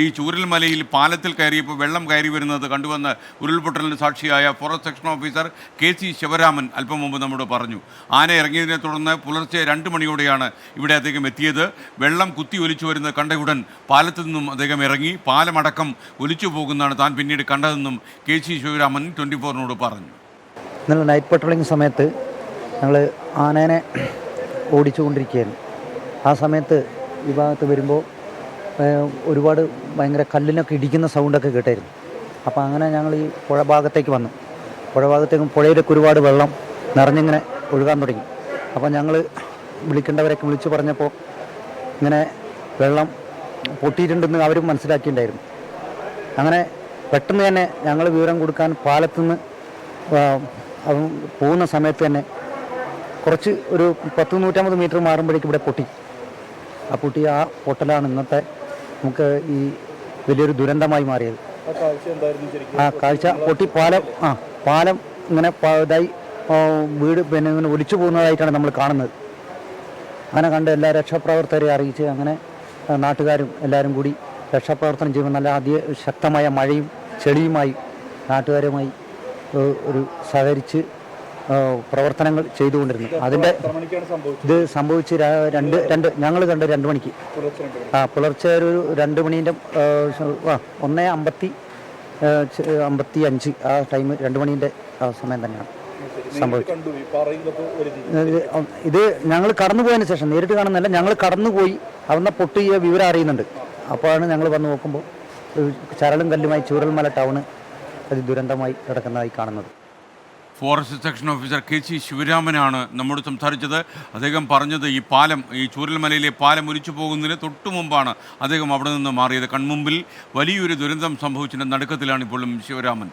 ഈ ചൂരൽമലയിൽ പാലത്തിൽ കയറിയപ്പോൾ വെള്ളം കയറി വരുന്നത് കണ്ടുവന്ന് ഉരുൾപൊട്ടലിന് സാക്ഷിയായ forest section officer K C Sivaraman അല്പം മുമ്പ് നമ്മോട് പറഞ്ഞു. ആന ഇറങ്ങിയതിനെ തുടർന്ന് പുലർച്ചെ രണ്ട് മണിയോടെയാണ് ഇവിടെ അദ്ദേഹം എത്തിയത്. വെള്ളം കുത്തി ഒലിച്ചു വരുന്നത് കണ്ടയുടൻ പാലത്തു നിന്നും അദ്ദേഹം ഇറങ്ങി. പാലമടക്കം ഒലിച്ചു പോകുന്നതാണ് താൻ പിന്നീട് കണ്ടതെന്നും കെ സി ശിവരാമൻ ട്വന്റി ഫോറിനോട് പറഞ്ഞു. ഇന്നലെ നൈറ്റ് പട്രോളിംഗ് സമയത്ത് ഞങ്ങൾ ആനേനെ ഓടിച്ചുകൊണ്ടിരിക്കുകയായിരുന്നു. ആ സമയത്ത് വിഭാഗത്ത് വരുമ്പോൾ ഒരുപാട് ഭയങ്കര കല്ലിനൊക്കെ ഇടിക്കുന്ന സൗണ്ടൊക്കെ കേട്ടായിരുന്നു. അപ്പോൾ അങ്ങനെ ഞങ്ങൾ ഈ പുഴ ഭാഗത്തേക്ക് വന്നു. പുഴ ഭാഗത്തേക്കും പുഴയിലൊക്കെ ഒരുപാട് വെള്ളം നിറഞ്ഞിങ്ങനെ ഒഴുകാൻ തുടങ്ങി. അപ്പോൾ ഞങ്ങൾ വിളിക്കേണ്ടവരൊക്കെ വിളിച്ചു പറഞ്ഞപ്പോൾ ഇങ്ങനെ വെള്ളം പൊട്ടിയിട്ടുണ്ടെന്ന് അവരും മനസ്സിലാക്കിയിട്ടുണ്ടായിരുന്നു. അങ്ങനെ പെട്ടെന്ന് തന്നെ ഞങ്ങൾ വിവരം കൊടുക്കാൻ പാലത്തുനിന്ന് നിന്ന് പോകുന്ന സമയത്ത് തന്നെ കുറച്ച് ഒരു പത്ത് നൂറ്റമ്പത് മീറ്റർ മാറുമ്പോഴേക്കും ഇവിടെ പൊട്ടി. ആ പൊട്ടി ആ പൊട്ടലാണ് ഇന്നത്തെ നമുക്ക് ഈ വലിയൊരു ദുരന്തമായി മാറിയത്. ആ കാഴ്ച പൊട്ടി പാലം ആ പാലം ഇങ്ങനെ ഇതായി വീട് പിന്നെ ഇങ്ങനെ ഒലിച്ചു പോകുന്നതായിട്ടാണ് നമ്മൾ കാണുന്നത്. അങ്ങനെ കണ്ട് എല്ലാ രക്ഷാപ്രവർത്തകരെ അറിയിച്ച് അങ്ങനെ നാട്ടുകാരും എല്ലാവരും കൂടി രക്ഷാപ്രവർത്തനം ചെയ്യുമ്പോൾ നല്ല അതി ശക്തമായ മഴയും ചെളിയുമായി നാട്ടുകാരുമായി ഒരു സഹകരിച്ച് പ്രവർത്തനങ്ങൾ ചെയ്തുകൊണ്ടിരുന്നു അതിന്റെ ഇത് സംഭവിച്ച് രണ്ട് രണ്ട് ഞങ്ങൾ കണ്ട് രണ്ട് മണിക്ക്. ആ പുലർച്ചെ ഒരു രണ്ട് മണീന്റെ ഒന്നേ അമ്പത്തി അമ്പത്തി അഞ്ച് ആ ടൈം രണ്ട് മണീന്റെ ആ സമയം തന്നെയാണ് സംഭവിച്ചത്. ഇത് ഞങ്ങൾ കടന്നു പോയതിന് ശേഷം നേരിട്ട് കാണുന്നല്ല ഞങ്ങൾ കടന്നുപോയി അവിടുന്ന് പൊട്ടിയ വിവരം അറിയുന്നുണ്ട്. അപ്പോഴാണ് ഞങ്ങൾ വന്ന് നോക്കുമ്പോൾ ചരളും കല്ലുമായി ചൂരൽമല ടൗണ് അത് ദുരന്തമായി കിടക്കുന്നതായി കാണുന്നത്. Forest section officer K C ശിവരാമനാണ് നമ്മോട് സംസാരിച്ചത്. അദ്ദേഹം പറഞ്ഞത് ഈ പാലം ഈ ചൂരൽമലയിലെ പാലം ഒലിച്ചു പോകുന്നതിന് തൊട്ടു മുമ്പാണ് അദ്ദേഹം അവിടെ നിന്ന് മാറിയത്. കൺമുമ്പിൽ വലിയൊരു ദുരന്തം സംഭവിച്ചതിന്റെ നടുക്കത്തിലാണ് ഇപ്പോഴും ശിവരാമൻ.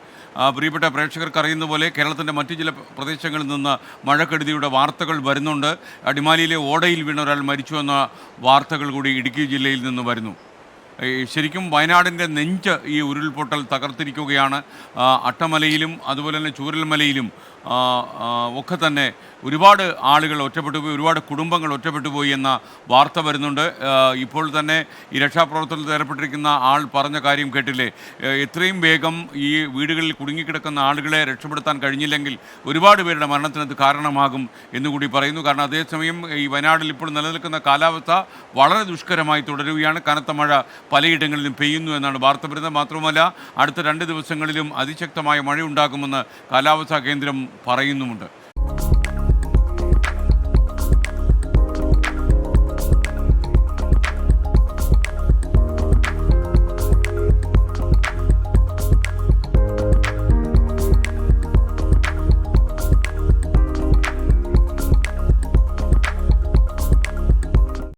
പ്രിയപ്പെട്ട പ്രേക്ഷകർക്ക് അറിയുന്ന പോലെ കേരളത്തിന്റെ മറ്റു ചില പ്രദേശങ്ങളിൽ നിന്ന് മഴക്കെടുതിയുടെ വാർത്തകൾ വരുന്നുണ്ട്. അടിമാലിയിലെ ഓടയിൽ വീണ ഒരാൾ മരിച്ചു എന്ന വാർത്തകൾ കൂടി ഇടുക്കി ജില്ലയിൽ നിന്ന് വരുന്നു. ശരിക്കും വയനാടിന്റെ നെഞ്ച് ഈ ഉരുൾപൊട്ടൽ തകർത്തിരിക്കുകയാണ്. അട്ടമലയിലും അതുപോലെ തന്നെ ചൂരൽമലയിലും ഒക്കെ തന്നെ ഒരുപാട് ആളുകൾ ഒറ്റപ്പെട്ടു പോയി ഒരുപാട് കുടുംബങ്ങൾ ഒറ്റപ്പെട്ടു പോയി എന്ന വാർത്ത വരുന്നുണ്ട്. ഇപ്പോൾ തന്നെ ഈ രക്ഷാപ്രവർത്തനത്തിൽ ഏർപ്പെട്ടിരിക്കുന്ന ആൾ പറഞ്ഞ കാര്യം കേട്ടില്ലേ? എത്രയും വേഗം ഈ വീടുകളിൽ കുടുങ്ങിക്കിടക്കുന്ന ആളുകളെ രക്ഷപ്പെടുത്താൻ കഴിഞ്ഞില്ലെങ്കിൽ ഒരുപാട് പേരുടെ മരണത്തിന് അത് കാരണമാകും എന്നുകൂടി പറയുന്നു. കാരണം അതേസമയം ഈ വയനാട്ടിൽ ഇപ്പോൾ നിലനിൽക്കുന്ന കാലാവസ്ഥ വളരെ ദുഷ്കരമായി തുടരുകയാണ്. കനത്ത മഴ പലയിടങ്ങളിലും പെയ്യുന്നു എന്നാണ് വാർത്ത വരുന്നത് മാത്രമല്ല അടുത്ത രണ്ട് ദിവസങ്ങളിലും അതിശക്തമായ മഴയുണ്ടാകുമെന്ന് കാലാവസ്ഥാ കേന്ദ്രം പറയുന്നുമുണ്ട്.